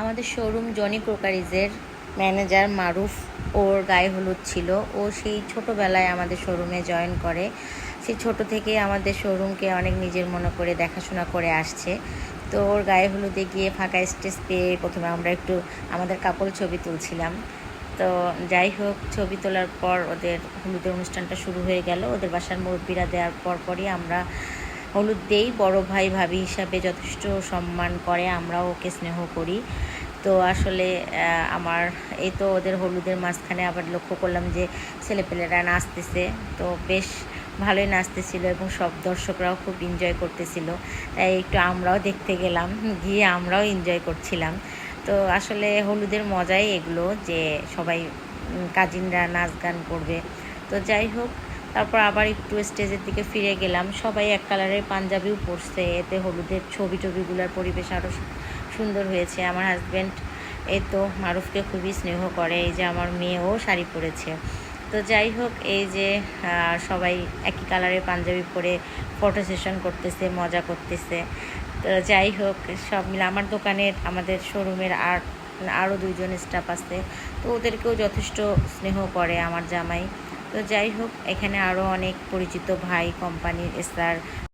আমাদের শোরুম জনি ক্রোকারিজের ম্যানেজার মারুফ, ওর গায়ে হলুদ ছিল। ও সেই ছোটোবেলায় আমাদের শোরুমে জয়েন করে। সেই ছোট থেকে আমাদের শোরুমকে অনেক নিজের মনে করে দেখাশোনা করে আসছে। তো ওর গায়ে হলুদে গিয়ে ফাঁকা স্টেজ পেয়ে প্রথমে আমরা একটু আমাদের কাপড় ছবি তুলছিলাম। তো যাই হোক, ছবি তোলার পর ওদের হলুদের অনুষ্ঠানটা শুরু হয়ে গেল। ওদের বাসার মুরব্বীরা দেওয়ার পর পরই আমরা হলুদ দেই বড় ভাই ভাবি হিসাবে যথেষ্ট সম্মান করে, আমরাও ওকে স্নেহ করি। তো আসলে আমার, এই তো ওদের হলুদের মাঝখানে আবার লক্ষ্য করলাম যে ছেলেপেলেরা নাচতেছে। তো বেশ ভালোই নাচতেছিল এবং সব দর্শকরাও খুব এনজয় করতেছিল। তাই একটু আমরাও দেখতে গেলাম, গিয়ে আমরাও এনজয় করছিলাম। তো আসলে হলুদের মজাই এগুলো যে সবাই কাজিনরা নাচ গান করবে। তো যাই হোক তারপর আবার একটু স্টেজের দিকে ফিরে গেলাম। সবাই এক কালারের পাঞ্জাবিও পরছে, এতে হলুদের ছবি টবিগুলোর পরিবেশ আরও সুন্দর হয়েছে। আমার হাজব্যান্ড এ তো মারুফকে খুবই স্নেহ করে, এই যে আমার মেয়েও শাড়ি পরেছে। তো যাই হোক, এই যে সবাই একই কালারের পাঞ্জাবি পরে ফটো সেশন করতেছে, মজা করতেছে। তো যাই হোক, সব মিলে আমার দোকানের আমাদের শোরুমের আর আরও দুইজন স্টাফ আছে। তো ওদেরকেও যথেষ্ট স্নেহ করে আমার জামাই। তো যাই হোক এখানে আরও অনেক পরিচিত ভাই কোম্পানির স্যার